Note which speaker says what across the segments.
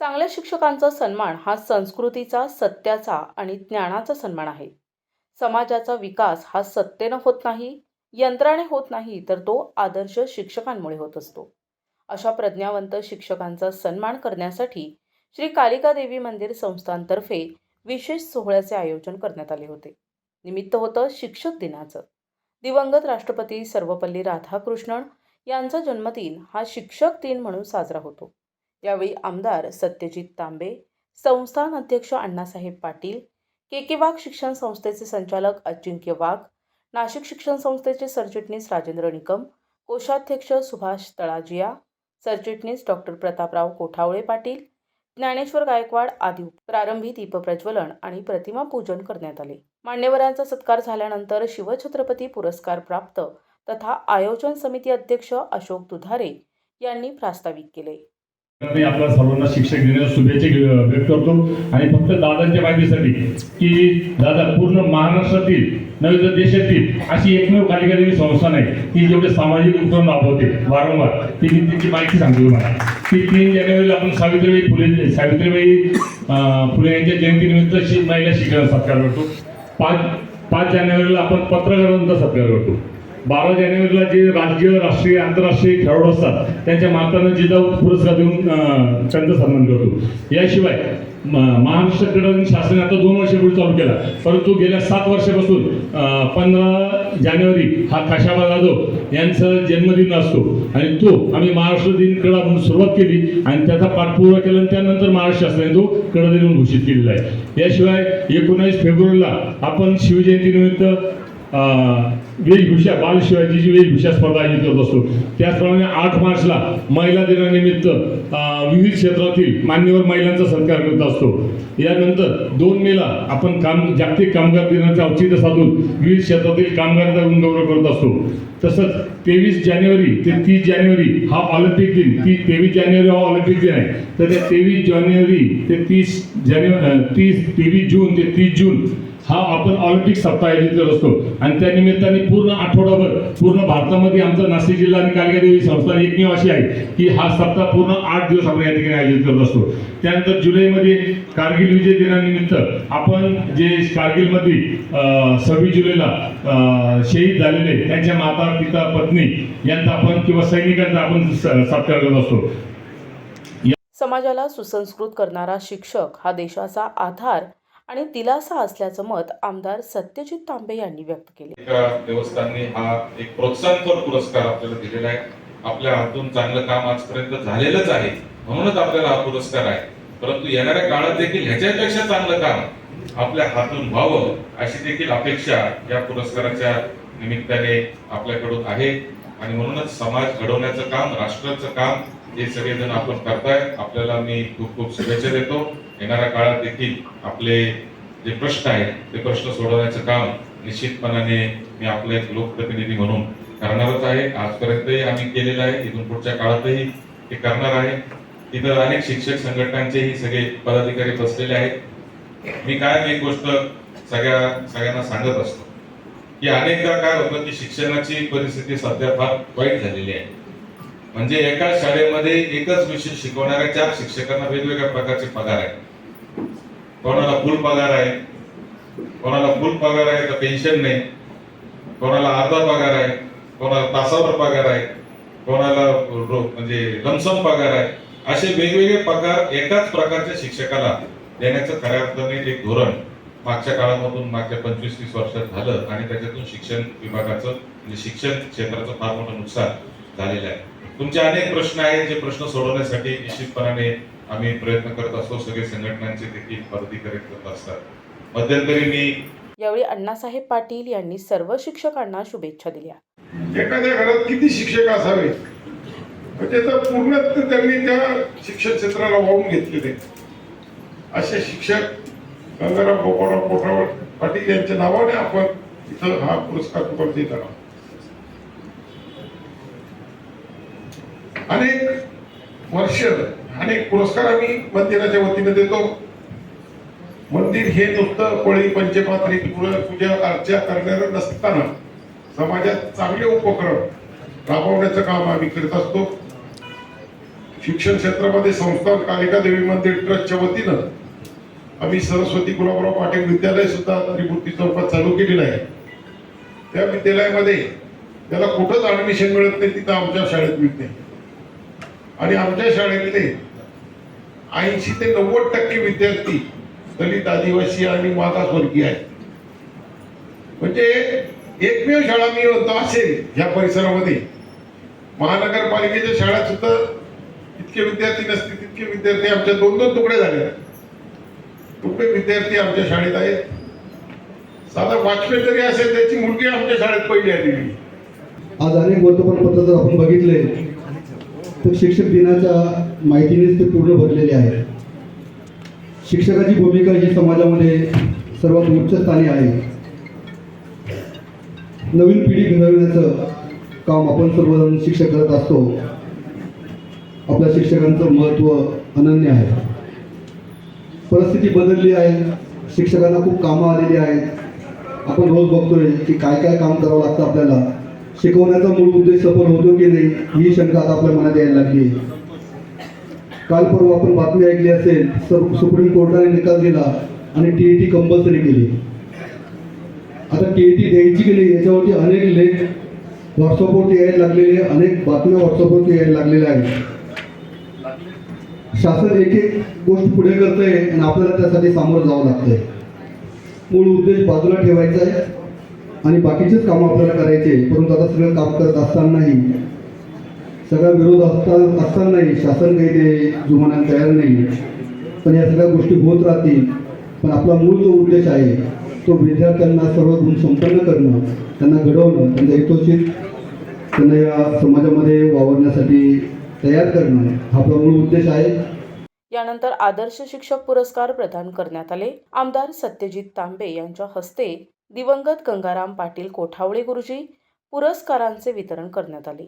Speaker 1: चांगल्या शिक्षकांचा सन्मान हा संस्कृतीचा सत्याचा आणि ज्ञानाचा सन्मान आहे. समाजाचा विकास हा सत्तेनं होत नाही यंत्राने होत नाही तर तो आदर्श शिक्षकांमुळे होत असतो. अशा प्रज्ञावंत शिक्षकांचा सन्मान करण्यासाठी श्री कालिका देवी मंदिर संस्थांतर्फे विशेष सोहळ्याचे आयोजन करण्यात आले होते. निमित्त होतं शिक्षक दिनाचं. दिवंगत राष्ट्रपती सर्वपल्ली राधाकृष्णन यांचा जन्मदिन हा शिक्षक दिन म्हणून साजरा होतो. यावेळी आमदार सत्यजित तांबे संस्थान अध्यक्ष अण्णासाहेब पाटील के के वाघ शिक्षण संस्थेचे संचालक अजिंक्य वाघ नाशिक शिक्षण संस्थेचे सरचिटणीस राजेंद्र निकम कोषाध्यक्ष सुभाष तळाजिया सरचिटणीस डॉक्टर प्रतापराव कोठावळे पाटील ज्ञानेश्वर गायकवाड आदी प्रारंभी दीपप्रज्वलन आणि प्रतिमा पूजन करण्यात आले. मान्यवरांचा सत्कार झाल्यानंतर शिवछत्रपती पुरस्कार प्राप्त तथा आयोजन समिती अध्यक्ष अशोक दुधारे यांनी प्रास्ताविक केले.
Speaker 2: मी आपल्या सर्वांना शिक्षक दिनाच्या शुभेच्छा व्यक्त करतो. आणि फक्त दादांच्या माहितीसाठी की दादा पूर्ण महाराष्ट्रातील नव्हे तर देशातील अशी एकमेव कार्यकारी संस्था नाही की जेवढे सामाजिक उपक्रम राबवते वारंवार ती मी त्यांची माहिती सांगतो तुम्हाला. की तीन जानेवारीला आपण सावित्रीबाई फुले सावित्रीबाई फुले यांच्या जयंतीनिमित्त महिला शिक्षण सत्कार करतो. पाच पाच जानेवारीला आपण पत्रकारांचा सत्कार करतो. बारा जानेवारीला जे राज्य राष्ट्रीय आंतरराष्ट्रीय खेळाडू असतात त्यांच्या मातांना जिजाऊ पुरस्कार देऊन अं, त्यांचा सन्मान करतो. याशिवाय म- महाराष्ट्र क्रीडा शासनाने आता दोन वर्षापूर्वी चालू केला. परंतु गेल्या सात वर्षापासून पंधरा जानेवारी हा खाशाबा जाधव यांचा जन्मदिन असतो. आणि तो आम्ही महाराष्ट्र दिन क्रीडा म्हणून सुरुवात केली आणि त्याचा पाठपुरावा केला आणि त्यानंतर महाराष्ट्र शासनाने तो क्रीडा दिन म्हणून घोषित केलेला आहे. याशिवाय एकोणावीस फेब्रुवारीला आपण शिवजयंतीनिमित्त वेशभूषा बाल शिवाजीची वेशभूषा स्पर्धा आयोजित करत असतो त्याचप्रमाणे आठ मार्चला महिला दिनानिमित्त विविध क्षेत्रातील मान्यवर महिलांचा सत्कार करत असतो. यानंतर दोन मेला आपण काम जागतिक कामगार दिनाचे औचित्य साधून विविध क्षेत्रातील कामगारांचा गुणगौरव करत असतो. तसंच तेवीस जानेवारी ते तीस जानेवारी हा ऑलिम्पिक दिन. ती तेवीस जानेवारी हा ऑलिम्पिक दिन आहे. तर त्या तेवीस जानेवारी ते तीस जानेवारी तीस तेवीस जून ते तीस जून हा आपण ऑलिम्पिक सप्ताह आयोजित करत असतो. आणि त्या निमित्ताने पूर्ण आठवडाभर पूर्ण भारतामध्ये आमचा नाशिक जिल्हा आणि कालगादेवी संस्थान एकमेव अशी आहे की हा सप्ताह पूर्ण आठ दिवस आपण या ठिकाणी आयोजित करत असतो. त्यानंतर जुलैमध्ये कारगिल विजय दिनानिमित्त आपण जे कारगिलमध्ये अं, सव्वीस जुलैला अं, शहीद झालेले त्यांच्या माता पिता पत्नी यांचा आपण किंवा सैनिकांचा आपण सत्कार करत असतो.
Speaker 1: समाजाला सुसंस्कृत करणारा शिक्षक हा देशाचा आधार आणि दिलासा असल्याचं मत आमदार सत्यजित तांबे यांनी व्यक्त केले.
Speaker 3: देवस्थानने हा एक प्रोत्साहनपर पुरस्कार आपल्याला दिलेला आहे. आपल्या हातून चांगलं काम आजपर्यंत झालेलंच आहे. म्हणूनच आपल्याला हा पुरस्कार आहे. परंतु येणाऱ्या काळात देखील ह्याच्यापेक्षा चांगलं काम आपल्या हातून व्हावं अशी देखील अपेक्षा या पुरस्काराच्या निमित्ताने आपल्याकडून आहे. आणि म्हणूनच समाज घडवण्याचं काम राष्ट्राचं काम हे सगळेजण आपण करताय आपल्याला मी खूप खूप शुभेच्छा देतो. येणाऱ्या काळात देखील आपले जे प्रश्न आहेत ते प्रश्न सोडवण्याचं काम निश्चितपणाने मी आपले एक लोकप्रतिनिधी म्हणून करणारच आहे. आजपर्यंतही आम्ही केलेलं आहे. इथून पुढच्या काळातही ते करणार आहे. इतर अनेक शिक्षक संघटनांचेही सगळे पदाधिकारी बसलेले आहेत. मी काय एक गोष्ट सगळ्या सगळ्यांना सांगत असतो की अनेकदा काय होतं की शिक्षणाची परिस्थिती सध्या फार वाईट झालेली आहे. म्हणजे एका शाळेमध्ये एकच विषय शिकवणाऱ्या चार शिक्षकांना वेगवेगळ्या प्रकारचे पगार आहेत. कोणाला फुल पगार आहे कोणाला फुल पगार आहे तर पेन्शन नाही कोणाला अर्धा पगार आहे कोणाला तासावर पगार आहे कोणाला म्हणजे लमसम पगार आहे असे वेगवेगळे पगार एकाच प्रकारच्या शिक्षकाला देण्याचं खऱ्या अर्थाने एक धोरण मागच्या काळामधून मागच्या पंचवीस तीस वर्षात झालं आणि त्याच्यातून शिक्षण विभागाचं म्हणजे शिक्षण क्षेत्राचं फार मोठं नुकसान झालेलं आहे. तुमचे अनेक प्रश्न आहेत जे प्रश्न सोडवण्यासाठी निश्चितपणाने आम्ही प्रयत्न करत असतो सगळे संघटनांचे देखील पदाधिकारी करत असतात. मध्यंतरी मी
Speaker 1: यावेळी अण्णासाहेब पाटील यांनी सर्व शिक्षकांना शुभेच्छा दिल्या.
Speaker 4: एखाद्या घरात किती शिक्षक असावे? म्हणजे तर पूर्ण त्यांनी त्या शिक्षण क्षेत्राला वाहून घेतलेले. असे शिक्षक गंगाराम गोपाळराव कोठावळ पाटील यांच्या नावाने आपण इथं हा पुरस्कार तुम्हाला देत आहोत. अनेक वर्ष अनेक पुरस्कार आम्ही मंदिराच्या वतीने देतो. मंदिर हे नुसतं कोळी पंचपात्री पूजा अर्चा करणार नसताना समाजात चांगले उपक्रम राबवण्याचं काम आम्ही करत असतो. शिक्षण क्षेत्रामध्ये संस्थान कालिका देवी मंदिर ट्रस्टच्या वतीनं आम्ही सरस्वती गुलाबराव पाटील विद्यालय सुद्धा त्रिमूर्ती चौकात चालू केलेलं आहे. त्या विद्यालयामध्ये त्याला कुठंच ऍडमिशन मिळत नाही तिथं आमच्या शाळेत मिळते. आणि आमच्या शाळेतले ऐंशी ते नव्वद टक्के विद्यार्थी दलित आदिवासी आणि मागासवर्गीय आहेत. म्हणजे एकमेव शाळा मी म्हणतो असेल ह्या परिसरामध्ये. महानगरपालिकेच्या शाळा सुद्धा इतके विद्यार्थी नसतील तितके विद्यार्थी आमच्या दोन दोन तुकडे झाले. तुकडे विद्यार्थी आमच्या शाळेत आहेत. साधा वाचपे जरी असेल त्याची मुलगी आमच्या शाळेत पहिली आलेली.
Speaker 5: आज अनेक वर्तमानपत्र जर आपण बघितले तर शिक्षक दिनाच्या माहितीनेच ते पूर्ण भरलेले आहे शिक्षकाची भूमिका ही समाजामध्ये सर्वात उच्च स्थानी आहे. नवीन पिढी घडविण्याचं काम आपण सर्वजण शिक्षक करत असतो. आपल्या शिक्षकांचं महत्त्व अनन्य आहे. परिस्थिती बदलली आहे. शिक्षकांना खूप कामं आलेली आहेत. आपण रोज बघतोय की काय काय काम करावं लागतं आपल्याला. शिकवण्याचा मूळ उद्देश सफल होतो की नाही ही शंका आता आपल्या मनात यायला लागली. काल परवा आपण बातमी ऐकली असेल सुप्रीम कोर्टाने निकाल दिला आणि टी ए टी कंपल्सरी केली. आता टी ए टी द्यायची की नाही याच्यावरती अनेक लेख व्हॉट्सअपवरती यायला लागलेले अनेक बातम्या व्हॉट्सअपवरती यायला लागलेल्या आहेत. शासन एक एक गोष्ट पुढे करतंय आणि आपल्याला त्यासाठी सामोरं जावं लागतंय. मूळ उद्देश बाजूला ठेवायचा आहे. आणि बाकीचेच काम आपल्याला करायचे परंतु आता सगळं काम करत असतानाही सगळा विरोध असता असतानाही शासन काही ते जुमानायला तयार नाही. पण या सगळ्या गोष्टी होत राहतील. पण आपला मूळ जो उद्देश आहे तो विद्यार्थ्यांना सर्व गुण संपन्न करणं त्यांना घडवणं त्यांचा हितोचित त्यांना या समाजामध्ये वावरण्यासाठी तयार करणं हा आपला मूळ उद्देश आहे.
Speaker 1: यानंतर आदर्श शिक्षक पुरस्कार प्रदान करण्यात आले. आमदार सत्यजित तांबे यांच्या हस्ते दिवंगत गंगाराम पाटील कोठावळे गुरुजी पुरस्कारांचे वितरण करण्यात आले.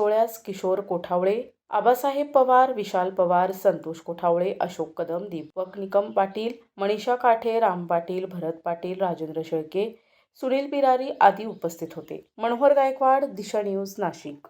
Speaker 1: सोहळ्यास किशोर कोठावळे आबासाहेब पवार विशाल पवार संतोष कोठावळे अशोक कदम दीपक निकम पाटील मनीषा काठे राम पाटील भरत पाटील राजेंद्र शेळके सुनील बिरारी आदी उपस्थित होते. मनोहर गायकवाड दिशा न्यूज नाशिक.